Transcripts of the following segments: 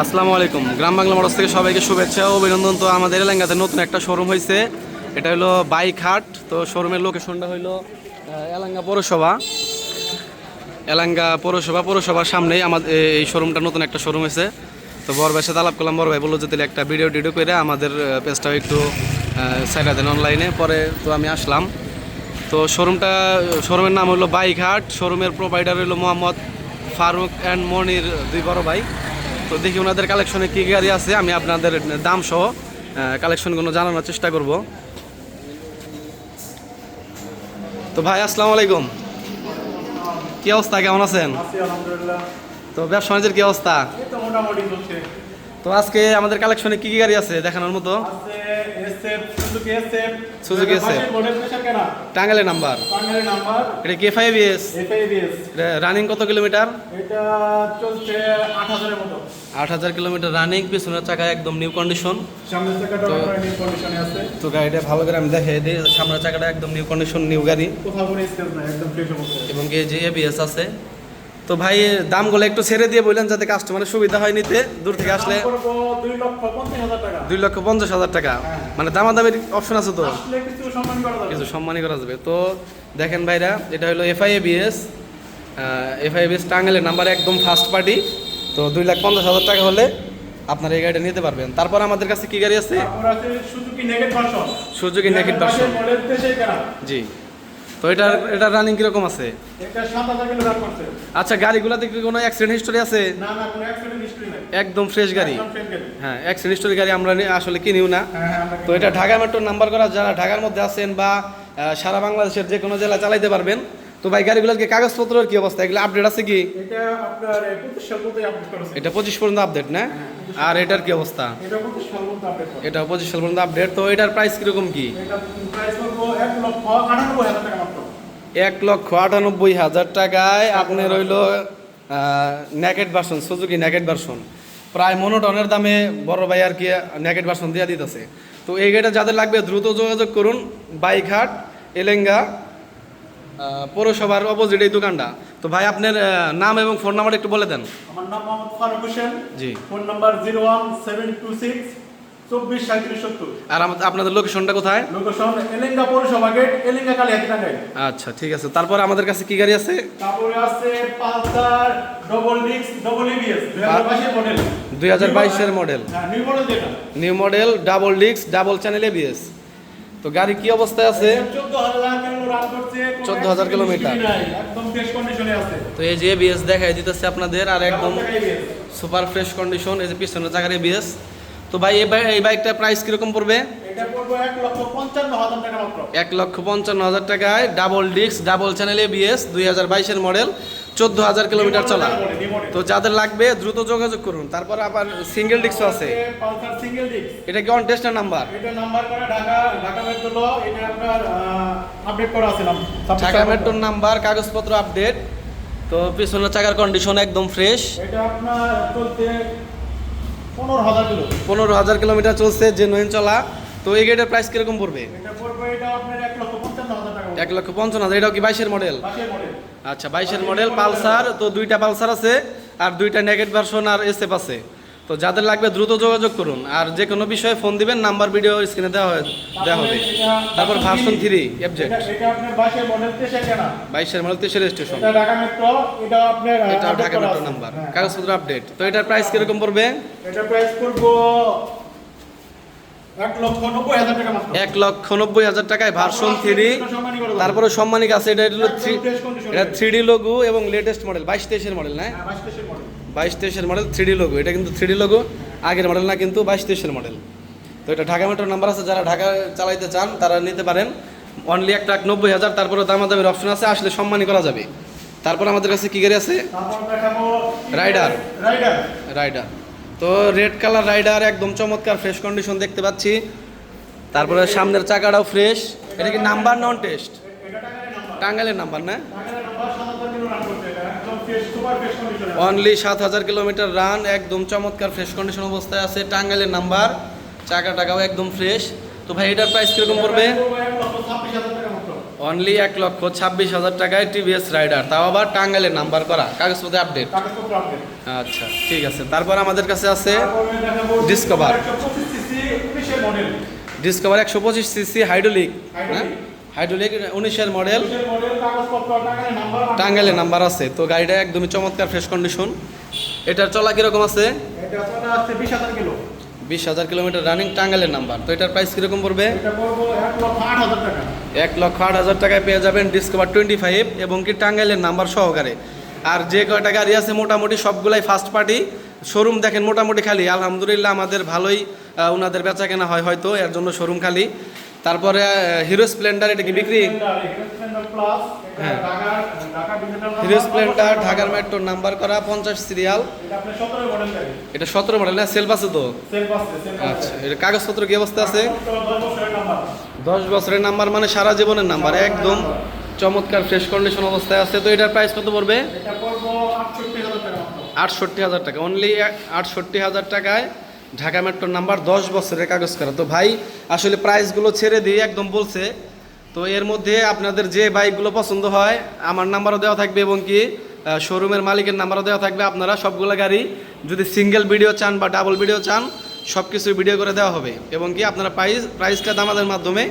আসসালামু আলাইকুম। গ্রাম বাংলা মোটরস থেকে সবাইকে শুভেচ্ছা ও অভিনন্দন। তো আমাদের এলাকাতে নতুন একটা শোরুম হয়েছে এটা হলো বাইক হাট তো শোরুমের লোকেশনটা হলো এলাঙ্গা পৌরসভা। এলাঙ্গা পৌরসভা, পৌরসভার সামনেই আমাদের এই শোরুমটা নতুন একটা শোরুম হয়েছে তো বড় ভাইয়ের সাথে আলাপ করলাম। বড় ভাই বলল যে, তাহলে একটা ভিডিও টিডিও করে আমাদের পেজটাও একটু সাইডা দেন অনলাইনে। পরে তো আমি আসলাম। তো শোরুমটা, শোরুমের নাম হলো বাইক হাট শোরুমের প্রোভাইডার হলো মোহাম্মদ ফারুক অ্যান্ড মনির, দুই বড় ভাই। তো দেখি ওনাদের কালেকশনে কী গাড়ি আছে আমি আপনাদের দাম সহ কালেকশনগুলো জানানোর চেষ্টা করব। তো ভাই আসসালামু আলাইকুম। কি অবস্থা? কেমন আছেন? তো ব্যবসা বাণিজ্যের কি অবস্থা? তো আজকে আমাদের কালেকশনে কি কি গাড়ি আছে দেখানোর মতো? সুজুকি এসএফ টাঙ্গালের নাম্বার এটা কে ফাইভ রানিং কত কিলোমিটার এটা চলছে আট হাজারের মতো। আট হাজার কিলোমিটার রানিং পিছনের চাকা একদম নিউ কন্ডিশন তো- গাড়িটা ভালো করে আমি দেখে দিই সামনের চাকাটা একদম নিউ কন্ডিশন নিউ গাড়ি। এবং কি যে এবিএস আছে। তো ভাই দামগুলো একটু ছেড়ে দিয়ে বললেন যাতে কাস্টমারের সুবিধা হয় নিতে। দূর থেকে আসলে দুই লক্ষ পঞ্চাশ হাজার টাকা। পঞ্চাশ মানে দামাদামির অপশন আছে তো? কিছু সম্মানই করা যাবে। তো দেখেন ভাইরা এটা হলো এফআইএবিএস এফআইএবিএস টাঙ্গাইলের নাম্বার একদম ফার্স্ট পার্টি তো দুই লাখ পঞ্চাশ হাজার টাকা হলে আপনারা এই গাড়িটা নিতে পারবেন। তারপর আমাদের কাছে কি গাড়ি আছে? সুজুকি নেগেট ভার্সন জি। তো এটার এটা রানিং কীরকম আছে? এটা আচ্ছা গাড়িগুলোতে কি কোনো অ্যাক্সিডেন্ট হিস্টোরি আছে? একদম ফ্রেশ গাড়ি। হ্যাঁ অ্যাক্সিডেন্ট হিস্টোরি গাড়ি আমরা আসলে কিনিও না। হ্যাঁ হ্যাঁ তো এটা ঢাকা মেট্রোর নাম্বার করা যারা ঢাকার মধ্যে আছেন বা সারা বাংলাদেশের যে কোনো জেলা চালাইতে পারবেন তো ভাই গাড়িগুলোর কি কাগজপত্রের কি অবস্থা? এগুলো আপডেট আছে কি? এটা আপনার পঁচিশ পর্যন্ত আপডেট করেছে এটা পঁচিশ পর্যন্ত আপডেট না? আর এটার কি অবস্থা? এটা পঁচিশ সাল পর্যন্ত আপডেট তো এটার প্রাইস কীরকম কি? এটা প্রাইস করব এক লক্ষ আটানব্বই হাজার টাকায় আপনার রইল naked version Suzuki naked version প্রায় মনোটনের দামে বড় ভাই আর কি ন্যাকেট ভার্সন দিয়ে দিতেছে। তো এই গাড়িটা যাদের লাগবে দ্রুত যোগাযোগ করুন বাইকহাট এলেঙ্গা পৌরসভার অপোজিট এই দোকানটা। তো ভাই আপনার নাম এবং ফোন নাম্বার একটু বলে দেন। আমার নাম মোহাম্মদ ফারুক হোসেন। জি। Phone number zero one seven two six চব্বিশ সাঁত্রিশ সত্তর। আর আপনাদের লোকেশনটা কোথায়? লোকেশন এলেঙ্গা পৌরসভা গেট এলেঙ্গা টাঙ্গাইল আচ্ছা ঠিক আছে। তারপর আমাদের কাছে কি গাড়ি আছে? তারপরে আছে পালসার ডবল ডিক্স ডবল ইবিএস দুই হাজার বাইশের মডেল দুই হাজার বাইশের model new model new model double ডিক্স ডাবল চ্যানেল এবিএস তো গাড়ি কি অবস্থায় আছে? চোদ্দ হাজার কিলো রান করছে কোনো 14,000 কিলোমিটার। তো এই যে বিএস দেখাই দিতেছে আপনাদের আর একদম সুপার ফ্রেশ কন্ডিশন এই যে পিছনের জায়গার এবিএস তো ভাই এই বাই- এই বাইকটার প্রাইস কীরকম পড়বে? এক লক্ষ পঞ্চান্ন হাজার এক লক্ষ পঞ্চান্ন হাজার টাকায় double disc double channel ABS দুই হাজার বাইশের মডেল চোদ্দ হাজার কিলোমিটার চলা। তো যাদের লাগবে দ্রুত যোগাযোগ করুন। তারপর আবার সিঙ্গেল ডিস্কও আছে। এটা কি অন টেস্টার নাম্বার ঢাকা মেট্রোর নাম্বার কাগজপত্র আপডেট তো পিছনের চাকার কন্ডিশন একদম ফ্রেশ পনেরো হাজার কিলোমিটার চলছে জেনুইন চলা। তো এই গাড়িটার প্রাইস কীরকম পড়বে? এক লক্ষ পঞ্চান্ন হাজার এটাও কি বাইশের মডেল আচ্ছা বাইশের মডেল পালসার তো দুইটা পালসার আছে আর দুইটা নেগেট ভার্সন আর এসএফ আছে। তো যাদের লাগবে দ্রুত যোগাযোগ করুন আর যে কোনো বিষয়ে ফোন দিবেন নাম্বার ভিডিও স্ক্রিনে দেওয়া দেওয়া হবে। তারপর ভার্সন থ্রি কেনা। বাইশের মডেল তেইশের স্টেশন এটা ঢাকা মেট্রো। নাম্বার হ্যাঁ। কাগজপত্র আপডেট তো এটার প্রাইস কীরকম পড়বে? এটা প্রাইস করব এক লক্ষ নব্বই হাজার টাকায় ভার্সন থ্রি তারপরে সম্মানিক আছে এটা হলো থ্রি। এটা থ্রি ডি লোগো এবং লেটেস্ট মডেল বাইশ তেইশের মডেল না? হ্যাঁ, বাইশ তেইশের মডেল থ্রি লোগো এটা কিন্তু থ্রি লোগো আগের মডেল না কিন্তু বাইশ তেইশের মডেল তো এটা ঢাকা মেট্রোর নাম্বার আছে যারা ঢাকা চালাইতে চান তারা নিতে পারেন। অনলি এক লাখ নব্বই হাজার তারপরে দামাদামের অপশন আছে আসলে সম্মানই করা যাবে। তারপর আমাদের কাছে কি গাড়ি আছে? রাইডার রাইডার তো রেড কালার রাইডার একদম চমৎকার ফ্রেশ কন্ডিশন দেখতে পাচ্ছি। তারপরে সামনের চাকাটাও ফ্রেশ এটা কি নাম্বার নন টেস্ট টাঙ্গাইলের নাম্বার না? অনলি সাত হাজার কিলোমিটার রান একদম চমৎকার ফ্রেশ কন্ডিশন অবস্থায় আছে। টাঙ্গাইলের নাম্বার চাকা টাকাও একদম ফ্রেশ তো ভাই এটার প্রাইস কীরকম পড়বে? অনলি এক লক্ষ ছাব্বিশ হাজার টাকায় টিভিএস রাইডার তাও আবার টাঙ্গাইলের নাম্বার করা কাগজপত্রে আপডেট আচ্ছা ঠিক আছে। তারপর আমাদের কাছে আছে তারপরে দেখাবো Discover। 125 সিসি 19 এর মডেল। ডিসকভার একশো পঁচিশ সিসি হাইড্রোলিক হ্যাঁ। হাইড্রোলিক উনিশের মডেল। 19 মডেল কাগজপত্র টাঙ্গাইলের নাম্বার আছে। তো গাড়িটা একদমই চমৎকার ফ্রেশ কন্ডিশন এটার চলা কীরকম আছে? এটা চলে আসছে 20000 কিলো। বিশ হাজার কিলোমিটার রানিং টাঙ্গাইলের নাম্বার তো এটার প্রাইস কীরকম পড়বে? এটা পড়ব 1 লক্ষ 8000 টাকা। এক লক্ষ আট হাজার টাকায় পেয়ে যাবেন ডিসকভার টোয়েন্টি ফাইভ এবং কি টাঙ্গাইলের নাম্বার সহকারে। আর যে কয়টা গাড়ি আছে মোটামুটি সবগুলাই ফার্স্ট পার্টি শোরুম দেখেন মোটামুটি খালি। আলহামদুলিল্লাহ আমাদের ভালোই ওনাদের বেচা কেনা হয় হয়তো এর জন্য শোরুম খালি। তারপরে হিরো স্প্লেন্ডার এটা কি বিক্রি? হ্যাঁ। হিরো স্প্লেন্ডার ঢাকার মেট্রোর নাম্বার করা পঞ্চাশ সিরিয়াল এটা আপনার 17 মডেল গাড়ি এটা সতেরো মডেল না? সেলফ আছে তো? আচ্ছা এটা কাগজপত্র কি অবস্থা আছে? 10 বছরের নাম্বার দশ বছরের নাম্বার মানে সারা জীবনের নাম্বার একদম চমৎকার ফ্রেশ কন্ডিশন অবস্থায় আছে। তো এটার প্রাইস কত পড়বে? এটা পড়ব 68000 টাকা। মাত্র আটষট্টি হাজার টাকা। অনলি আটষট্টি হাজার টাকায় ঢাকা মেট্রোর নাম্বার দশ বছরের কাগজ করা। তো ভাই, আসলে প্রাইসগুলো ছেড়ে দিয়ে একদম বলছে। তো এর মধ্যে আপনাদের যে বাইকগুলো পছন্দ হয়, আমার নাম্বারও দেওয়া থাকবে এবং কি শোরুমের মালিকের নাম্বারও দেওয়া থাকবে আপনারা সবগুলো গাড়ি। যদি সিঙ্গেল ভিডিও চান বা ডাবল ভিডিও চান সব কিছু ভিডিও করে দেওয়া হবে। এবং কি আপনারা প্রাইস প্রাইসটা দামাদের মাধ্যমে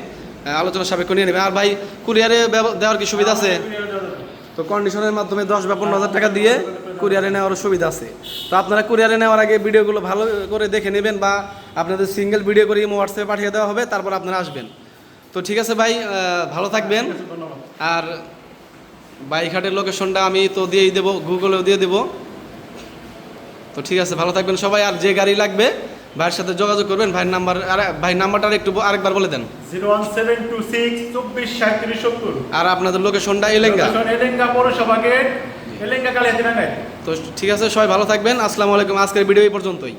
আলোচনা সাপেক্ষ নিয়ে নেবেন। আর ভাই কুরিয়ারে দেওয়ার কি সুবিধা আছে? তো কন্ডিশনের মাধ্যমে দশ বা পনেরো হাজার টাকা দিয়ে কুরিয়ারে নেওয়ারও সুবিধা আছে। তো আপনারা কুরিয়ারে নেওয়ার আগে ভিডিওগুলো ভালো করে দেখে নেবেন বা আপনাদের সিঙ্গেল ভিডিও করে ইমো হোয়াটসঅ্যাপে পাঠিয়ে দেওয়া হবে তারপর আপনারা আসবেন। তো ঠিক আছে ভাই ভালো থাকবেন। আর বাইকহাটের লোকেশনটা আমি তো দিয়েই দেবো গুগলেও দিয়ে দেবো। তো ঠিক আছে ভালো থাকবেন সবাই। আর যে গাড়ি লাগবে ভাইয়ের সাথে যোগাযোগ করবেন। ভাইয়ের নাম্বার আর ভাই নাম্বারটা একটু আরেকবার বলে দেন। 01726 24 37 70 আর আপনাদের লোকেশনটা এলেঙ্গা। এলেঙ্গা পৌরসভা গেট এলেঙ্গা টাঙ্গাইল তো ঠিক আছে সবাই ভালো থাকবেন। আসসালামু আলাইকুম। আজকের ভিডিও এই পর্যন্তই।